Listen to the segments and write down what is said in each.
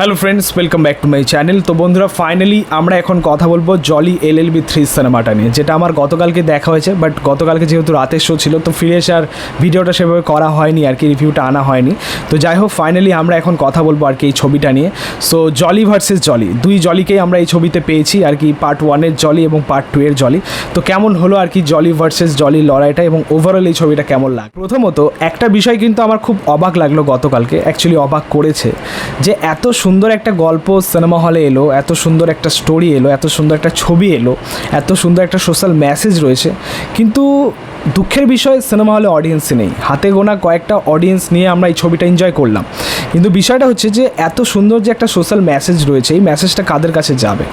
Hello friends welcome back to my channel তো বন্ধুরা finally আমরা এখন কথা বলব Jolly L L B three সিনেমাটা নিয়ে, যেটা আমার গতকালকে দেখা হয়েছে বাট গতকালকে যেহেতু রাতের শো ছিল, তো ফিরে এসে আর ভিডিওটা সেভাবে করা হয়নি, আর কি রিভিউটা আনা হয়নি। তো যাই হোক ফাইনালি আমরা এখন কথা বলব আর কি এই ছবিটা নিয়ে। সো জলি ভার্সেস জলি দুই জলিকেই আমরা এই ছবিতে পেয়েছি, আর কি পার্ট ওয়ানের জলি এবং পার্ট টু এর জলি তো কেমন হলো আর কি জলি ভার্সেস জলি লড়াইটা এবং ওভারঅল এই ছবিটা কেমন লাগে প্রথমত, একটা বিষয় কিন্তু আমার খুব অবাক লাগল গতকালকে অ্যাকচুয়ালি অবাক করেছে, যে এত সুন্দর একটা গল্প সিনেমা হলে এলো, এত সুন্দর একটা স্টোরি এলো, এত সুন্দর একটা ছবি এলো, এত সুন্দর একটা সোশ্যাল মেসেজ রয়েছে। কিন্তু দুঃখের বিষয়, সিনেমা হলে অডিয়েন্সই নেই। হাতে গোনা কয়েকটা অডিয়েন্স নিয়ে আমরা এই ছবিটা এনজয় করলাম। কিন্তু বিষয়টা হচ্ছে যে, এত সুন্দর যে একটা সোশ্যাল মেসেজ রয়েছে, এই মেসেজটা কাদের কাছে যাবে?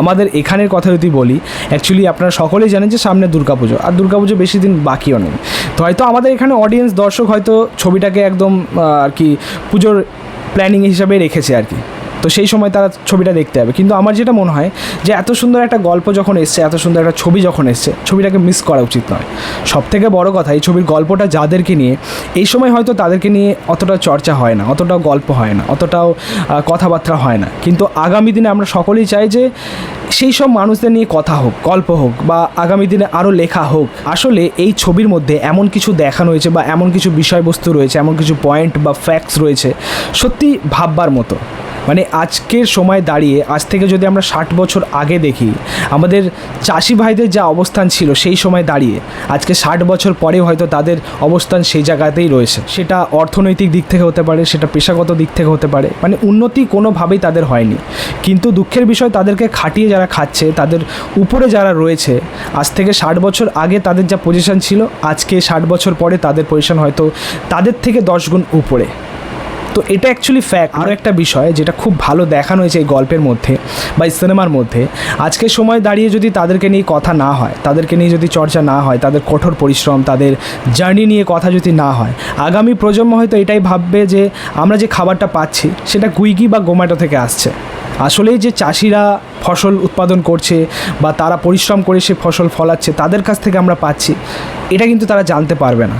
আমাদের এখানের কথা যদি বলি অ্যাকচুয়ালি আপনারা সকলেই জানেন যে সামনে দুর্গাপুজো, আর দুর্গাপুজো বেশি দিন বাকিও নেই। তো হয়তো আমাদের এখানে অডিয়েন্স দর্শক হয়তো ছবিটাকে একদম আর কি, পুজোর প্ল্যানিং হিসাবে রেখেছে আর কি। তো সেই সময় তারা ছবিটা দেখতে হবে কিন্তু আমার যেটা মনে হয় যে এত সুন্দর একটা গল্প যখন এসছে, এত সুন্দর একটা ছবি যখন এসছে, ছবিটাকে মিস করা উচিত নয়। সব থেকে বড় কথা এই ছবির গল্পটা যাদেরকে নিয়ে, এই সময় হয়তো তাদেরকে নিয়ে অতটা চর্চা হয় না, অতটাও গল্প হয় না, অতটাও কথাবার্তা হয় না। কিন্তু আগামী দিনে আমরা সকলেই চাই যে সেই সব মানুষদের নিয়ে কথা হোক, গল্প হোক বা আগামী দিনে আরও লেখা হোক। আসলে এই ছবির মধ্যে এমন কিছু দেখানো হয়েছে বা এমন কিছু বিষয়বস্তু রয়েছে, এমন কিছু পয়েন্ট বা ফ্যাক্টস রয়েছে সত্যি ভাববার মতো। মানে আজকের সময় দাঁড়িয়ে, আজ থেকে যদি আমরা ষাট বছর আগে দেখি, আমাদের চাষি ভাইদের যা অবস্থান ছিল সেই সময় দাঁড়িয়ে, আজকে ষাট বছর পরে হয়তো তাদের অবস্থান সেই জায়গাতেই রয়েছে। সেটা অর্থনৈতিক দিক থেকে হতে পারে, সেটা পেশাগত দিক থেকে হতে পারে মানে উন্নতি কোনোভাবেই তাদের হয়নি। কিন্তু দুঃখের বিষয়, তাদেরকে খাটিয়ে যারা খাচ্ছে, তাদের উপরে যারা রয়েছে, আজ থেকে ষাট বছর আগে তাদের যা পজিশন ছিল, আজকে ষাট বছর পরে তাদের পজিশন হয়তো তাদের থেকে দশ গুণ উপরে। তো এটা অ্যাকচুয়ালি ফ্যাক্ট আরও একটা বিষয় যেটা খুব ভালো দেখানো হয়েছে এই গল্পের মধ্যে বা সিনেমার মধ্যে। আজকের সময় দাঁড়িয়ে যদি তাদেরকে নিয়ে কথা না হয়, তাদেরকে নিয়ে যদি চর্চা না হয়, তাদের কঠোর পরিশ্রম, তাদের জার্নি নিয়ে কথা যদি না হয়, আগামী প্রজন্ম হয়তো এটাই ভাববে যে আমরা যে খাবারটা পাচ্ছি, সেটা গুইগি বা গোম্যাটো থেকে আসছে। আসলেই যে চাষিরা ফসল উৎপাদন করছে বা তারা পরিশ্রম করে সে ফসল ফলাচ্ছে, তাদের কাছ থেকে আমরা পাচ্ছি, এটা কিন্তু তারা জানতে পারবে না।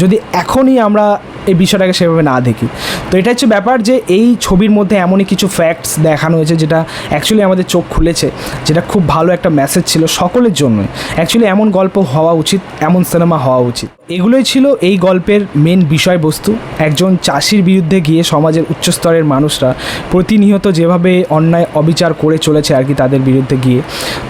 যদি এখনই আমরা এই বিষয়টাকে সেভাবে না দেখি। তো এটা হচ্ছে ব্যাপার যে এই ছবির মধ্যে এমনই কিছু ফ্যাক্টস দেখানো হয়েছে যেটা অ্যাকচুয়ালি আমাদের চোখ খুলেছে, যেটা খুব ভালো একটা মেসেজ ছিল সকলের জন্যই। অ্যাকচুয়ালি এমন গল্প হওয়া উচিত, এমন সিনেমা হওয়া উচিত। এগুলোই ছিল এই গল্পের মেন বিষয়বস্তু। একজন চাষির বিরুদ্ধে গিয়ে সমাজের উচ্চস্তরের মানুষরা প্রতিনিয়ত যেভাবে অন্যায়, অবিচার করে চলেছে আর কি তাদের বিরুদ্ধে গিয়ে।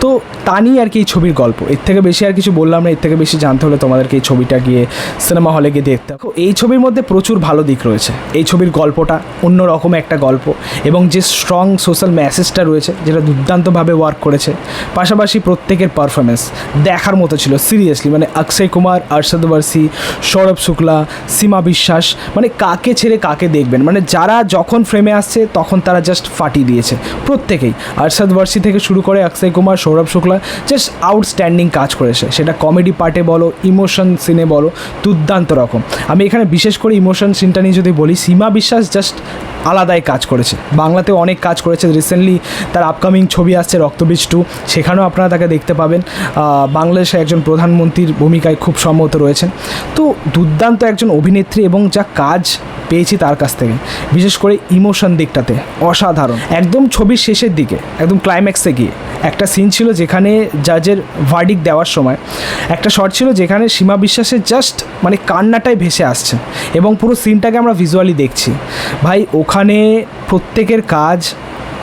তো তা নিয়ে আর কি এই ছবির গল্প। এর থেকে বেশি আর কিছু বললাম না, এর থেকে বেশি জানতে হলে তোমাদেরকে এই ছবিটা গিয়ে সিনেমা হলে গিয়ে দেখতে। এই ছবির মধ্যে প্রচুর ভালো দিক রয়েছে। এই ছবির গল্পটা অন্য রকম একটা গল্প এবং যে স্ট্রং সোশ্যাল মেসেজটা রয়েছে, যেটা দুর্দান্তভাবে ওয়ার্ক করেছে, পাশাপাশি প্রত্যেকের পারফরমেন্স দেখার মতো ছিল। সিরিয়াসলি মানে অক্ষয় কুমার আরশদ বার্সি সৌরভ শুক্লা সীমা বিশ্বাস মানে কাকে ছেড়ে কাকে দেখবেন? মানে যারা যখন ফ্রেমে আসছে, তখন তারা জাস্ট ফাটিয়ে দিয়েছে। প্রত্যেকেই। আরশদ বার্সি থেকে শুরু করে অক্ষয় কুমার সৌরভ শুক্লা জাস্ট আউটস্ট্যান্ডিং কাজ করেছে। সেটা কমেডি পার্টে বলো ইমোশন সিনে বলো, দুর্দান্ত রকম। আমি এখানে বিশেষ করে ইমোশন সিনটা নিয়ে যদি বলি, সীমা বিশ্বাস জাস্ট আলাদাই কাজ করেছে। বাংলাতে অনেক কাজ করেছে। রিসেন্টলি তার আপকামিং ছবি আসছে রক্তবীজ টু সেখানেও আপনারা তাকে দেখতে পাবেন। বাংলাদেশে একজন প্রধানমন্ত্রীর ভূমিকায় খুব সম্মত রয়েছেন। তো দুর্দান্ত একজন অভিনেত্রী এবং যা কাজ পেয়েছি তার কাছ থেকে। বিশেষ করে ইমোশন দিকটাতে, অসাধারণ। একদম ছবির শেষের দিকে, একদম ক্লাইম্যাক্সে গিয়ে। একটা সিন ছিল যেখানে জাজের ভার্ডিক দেওয়ার সময়। একটা শট ছিল যেখানে সীমা বিশ্বাসের জাস্ট মানে কান্নাটাই ভেসে আসছে। এবং পুরো সিনটাকে আমরা ভিজুয়ালি দেখছি। ভাই, ওখানে প্রত্যেকের কাজ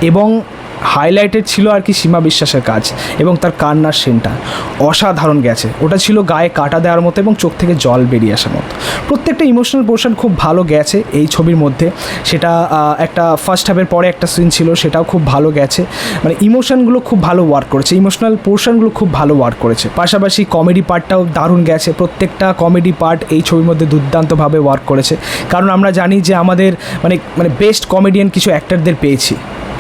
এবং হাইলাইটেড ছিল আর কি সীমা বিশ্বাসের কাজ এবং তার কান্নার সিনটা অসাধারণ গেছে। ওটা ছিল গায়ে কাটা দেওয়ার মতো এবং চোখ থেকে জল বেরিয়ে আসার মতো। প্রত্যেকটা ইমোশনাল পোর্শন খুব ভালো গেছে এই ছবির মধ্যে। সেটা একটা ফার্স্ট হাফের পরে একটা সিন ছিল, সেটাও খুব ভালো গেছে। মানে ইমোশনগুলো খুব ভালো ওয়ার্ক করেছে। ইমোশনাল পোর্শনগুলো খুব ভালো ওয়ার্ক করেছে। পাশাপাশি কমেডি পার্টটাও দারুণ গেছে। প্রত্যেকটা কমেডি পার্ট এই ছবির মধ্যে দুর্দান্তভাবে ওয়ার্ক করেছে। কারণ আমরা জানি যে আমাদের মানে মানে বেস্ট কমেডিয়ান কিছু অ্যাক্টারদের পেয়েছি।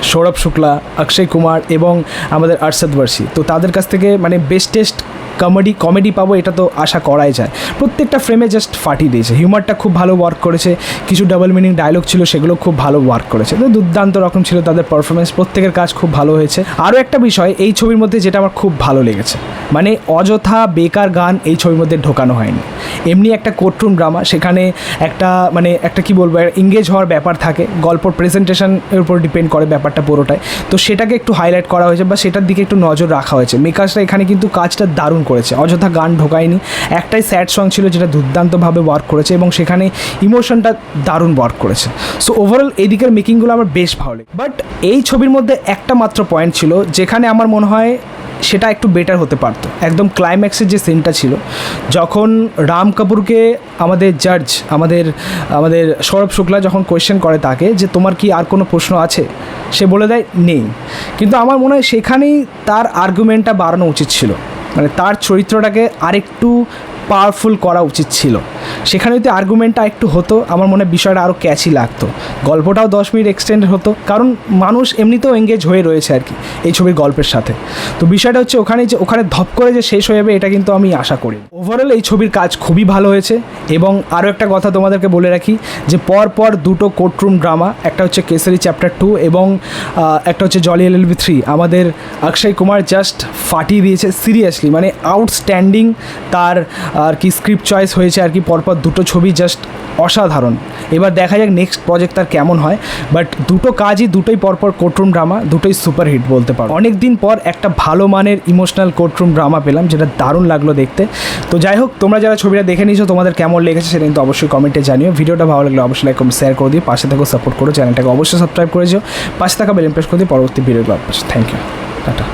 সৌরভ শুক্লা অক্ষয় কুমার এবং আমাদের আরশাদ বার্সি তো তাদের কাছ থেকে মানে বেস্টেস্ট কমেডি কমেডি পাবো, এটা তো আশা করাই যায়। প্রত্যেকটা ফ্রেমে জাস্ট ফাটিয়ে দিয়েছে। হিউমারটা খুব ভালো ওয়ার্ক করেছে। কিছু ডাবল মিনিং ডায়লগ ছিল, সেগুলো খুব ভালো ওয়ার্ক করেছে। তো দুর্দান্ত রকম ছিল তাদের পারফরমেন্স প্রত্যেকের কাজ খুব ভালো হয়েছে। আরও একটা বিষয়, এই ছবির মধ্যে যেটা আমার খুব ভালো লেগেছে মানে অযথা বেকার গান এই ছবির মধ্যে ঢোকানো হয়নি। এমনি একটা কোর্টরুম ড্রামা সেখানে একটা মানে একটা কি বলব এঙ্গেজ হওয়ার ব্যাপার থাকে। গল্প প্রেজেন্টেশনের উপর ডিপেন্ড করে ব্যাপারটা পুরোটাই। তো সেটাকে একটু হাইলাইট করা হয়েছে বা সেটার দিকে একটু নজর রাখা হয়েছে। মেকার্সরা এখানে কিন্তু কাজটা দারুণ করেছে। অযথা গান ঢোকায়নি। একটাই স্যাড সং ছিল যেটা দুর্দান্তভাবে ওয়ার্ক করেছে এবং সেখানে ইমোশনটা দারুণ ওয়ার্ক করেছে। সো ওভারঅল এদিকের মেকিংগুলো আমার বেশ ভালো লাগে বাট এই ছবির মধ্যে একটা মাত্র পয়েন্ট ছিল, যেখানে আমার মনে হয় সেটা একটু বেটার হতে পারতো। একদম ক্লাইম্যাক্সের যে সিনটা ছিল, যখন রাম কাপুরকে আমাদের জাজ আমাদের আমাদের সৌরভ শুক্লা যখন কোয়েশ্চেন করে তাকে যে, তোমার কি আর কোনো প্রশ্ন আছে? সে বলে দেয়, নেই। কিন্তু আমার মনে হয় সেখানেই তার আর্গুমেন্টটা বাড়ানো উচিত ছিল। মানে তার চরিত্রটাকে আরেকটু পাওয়ারফুল করা উচিত ছিল। সেখানে যদি আর্গুমেন্টটা একটু হতো, আমার মনে বিষয়টা আরও ক্যাচি লাগতো। গল্পটাও দশ মিনিট এক্সটেন্ড হতো, কারণ মানুষ এমনিতেও এঙ্গেজ হয়ে রয়েছে আর কি, এই ছবির গল্পের সাথে। তো বিষয়টা হচ্ছে ওখানে যে, ওখানে ধপ করে যে শেষ হয়ে যাবে, এটা কিন্তু আমি আশা করি ওভারঅল এই ছবির কাজ খুবই ভালো হয়েছে এবং আরও একটা কথা তোমাদেরকে বলে রাখি যে পর পর দুটো কোর্টরুম ড্রামা একটা হচ্ছে কেসারি চ্যাপ্টার টু এবং একটা হচ্ছে জলি এল এলবি থ্রি আমাদের অক্ষয় কুমার জাস্ট ফাটিয়ে দিয়েছে সিরিয়াসলি মানে আউটস্ট্যান্ডিং তার, আর কি স্ক্রিপ্ট চয়েস হয়েছে আর কি পরপর দুটো ছবি জাস্ট অসাধারণ। এবার দেখা যাক নেক্সট প্রজেক্ট তার কেমন হয়। বাট দুটো কাজই দুটোই পরপর কোর্টরুম ড্রামা দুটোই সুপারহিট বলতে পারো। অনেক দিন পর একটা ভালো মানের ইমোশনাল কোর্টরুম ড্রামা পেলাম, যেটা দারুণ লাগল দেখতে। তো যাই হোক, তোমরা যারা ছবিটা দেখে নিয়েছো, তোমাদের কেমন লেগেছে সেটা কিন্তু অবশ্যই কমেন্টে জানিও। ভিডিওটা ভালো লাগলে অবশ্যই লাইক কমেন্ট শেয়ার করে দিও। পাশে থেকেও সাপোর্ট করো। চ্যানেলটাকে অবশ্যই সাবস্ক্রাইব করেছ পাশে থাকা বেল প্রেস করে দিও পরবর্তী ভিডিওগুলো থ্যাংক ইউ টাটা